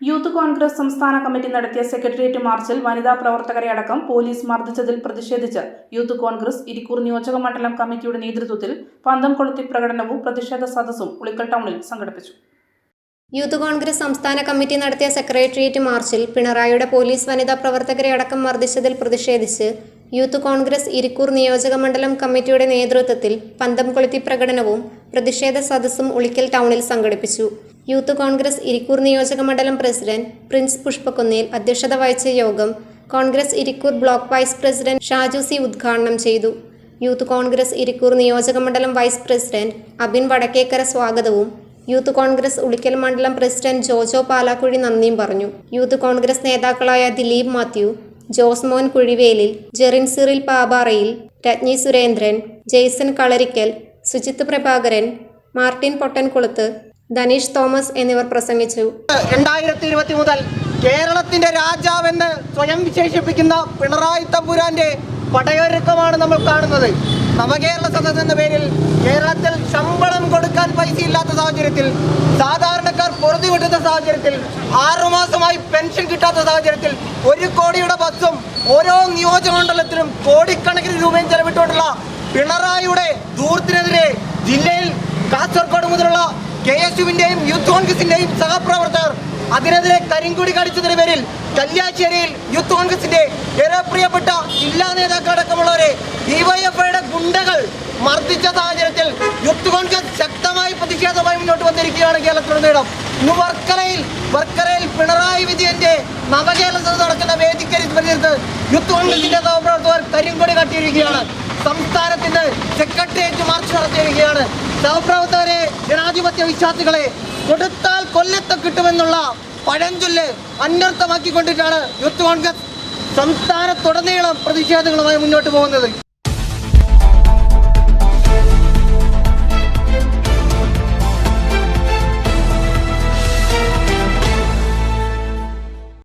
Youth Congress സംസ്ഥാന committee നടത്തിയ secretariat മാർച്ചിൽ വനിതാ പ്രവർത്തകരെ അടക്കം പോലീസ് മർദ്ദിച്ചതിൽ പ്രതിഷേധിച്ച് യൂത്ത് കോൺഗ്രസ് ഇരിക്കൂർ നിയോജക മണ്ഡലം കമ്മിറ്റിയുടെ നേതൃത്വത്തിൽ പന്തം കൊളുത്തി പ്രകടനവും പ്രതിഷേധ സദസ്സും ഉളിക്കൽ ടൗണിൽ സംഘടിപ്പിച്ചു. യൂത്ത് കോൺഗ്രസ് സംസ്ഥാന കമ്മിറ്റി നടത്തിയ സെക്രട്ടേറിയറ്റ് മാർച്ചിൽ പിണറായിയുടെ പോലീസ് വനിതാ പ്രവർത്തകരെ അടക്കം മർദ്ദിച്ചതിൽ പ്രതിഷേധിച്ച് യൂത്ത് കോൺഗ്രസ് ഇരിക്കൂർ നിയോജക മണ്ഡലം കമ്മിറ്റിയുടെ നേതൃത്വത്തിൽ പന്തം കൊളുത്തി പ്രകടനവും പ്രതിഷേധ സദസ്സും ഉളിക്കൽ ടൗണിൽ സംഘടിപ്പിച്ചു. യൂത്ത് കോൺഗ്രസ് ഇരിക്കൂർ നിയോജക മണ്ഡലം പ്രസിഡന്റ് പ്രിൻസ് പുഷ്പക്കുന്നേൽ അധ്യക്ഷത വഹിച്ച യോഗം Congress Irikkur block vice president Shaju C ഉദ്ഘാടനം ചെയ്തു. യൂത്ത് കോൺഗ്രസ് ഇരിക്കൂർ നിയോജക മണ്ഡലം വൈസ് പ്രസിഡന്റ് അബിൻ വടക്കേക്കര സ്വാഗതവും യൂത്ത് കോൺഗ്രസ് ഉളിക്കൽ മണ്ഡലം പ്രസിഡന്റ് ജോജോ പാലാക്കുഴി നന്ദിയും പറഞ്ഞു. യൂത്ത് കോൺഗ്രസ് നേതാക്കളായ ദിലീപ് മാത്യു ജോസ് ജോസ്മോൻ കുഴിവേലിൽ ജെറിൻ സിറിൽ പാബാറയിൽ രജ്ഞി സുരേന്ദ്രൻ ജെയ്സൺ കളരിക്കൽ സുജിത്ത് പ്രഭാകരൻ മാർട്ടിൻ പൊട്ടൻകുളത്ത് ധനീഷ് തോമസ് എന്നിവർ പ്രസംഗിച്ചു. രണ്ടായിരത്തി ഇരുപത്തി മുതൽ കേരളത്തിന്റെ രാജാവെന്ന് സ്വയം വിശേഷിപ്പിക്കുന്ന പിണറായി തമ്പുരാന്റെ പടയൊരുക്കമാണ് നമ്മൾ കാണുന്നത്. നവകേരള സദസ് എന്ന പേരിൽ കേരളത്തിൽ ശമ്പളം കൊടുക്കാൻ പൈസ ഇല്ലാത്ത സാഹചര്യത്തിൽ സാധാരണക്കാർ പൊറുതി വിട്ടുന്ന സാഹചര്യത്തിൽ ആറുമാസമായി പെൻഷൻ കിട്ടാത്ത സാഹചര്യത്തിൽ ഒരു കോടിയുടെ ബസ്സും ഓരോ നിയോജകമണ്ഡലത്തിലും കോടിക്കണക്കിന് രൂപയും ചെലവിട്ടുകൊണ്ടുള്ള പിണറായിയുടെ ദൂരത്തിനെതിരെ ജില്ലയിൽ കാസർഗോഡ് മുതലുള്ള കെ എസ് യുവിന്റെയും യൂത്ത് കോൺഗ്രസിന്റെയും സഹപ്രവർത്തകർ അതിനെതിരെ കരിങ്കുടി കടിച്ചതിന് പേരിൽ കല്യാശ്ശേരിയിൽ യൂത്ത് കോൺഗ്രസിന്റെ ഏറെ പ്രിയപ്പെട്ട ജില്ലാ നേതാക്കളടക്കമുള്ളവരെ ഡിവൈഎഫ്ഐയുടെ ഗുണ്ടകൾ മർദ്ദിച്ച സാഹചര്യത്തിൽ യൂത്ത് കോൺഗ്രസ് ശക്തമായി പ്രതിഷേധമായി മുന്നോട്ട് വന്നിരിക്കുകയാണ് കേരളത്തിലുടനീളം ഇന്ന് വർക്കലയിൽ വർക്കലയിൽ പിണറായി വിജയന്റെ നവകേരളത്തിൽ നടക്കുന്ന വേദിക്കരിച്ച് യൂത്ത് കോൺഗ്രസിന്റെ സഹപ്രവർത്തകർ കരിങ്കൊടി കട്ടിയിരിക്കുകയാണ്. സംസ്ഥാനത്തിന് സെക്രട്ടേറിയറ്റ് മാർച്ച് നടത്തിയിരിക്കുകയാണ്. സഹപ്രവർത്തകരെ ജനാധിപത്യ വിശ്വാസികളെ കൊടുത്താൽ കൊല്ലത്ത് കിട്ടുമെന്നുള്ള പഴഞ്ചൊല്ല് അന്വർത്ഥമാക്കിക്കൊണ്ടിട്ടാണ് യൂത്ത് കോൺഗ്രസ് സംസ്ഥാനത്തുടനീളം പ്രതിഷേധങ്ങളുമായി മുന്നോട്ട് പോകുന്നത്.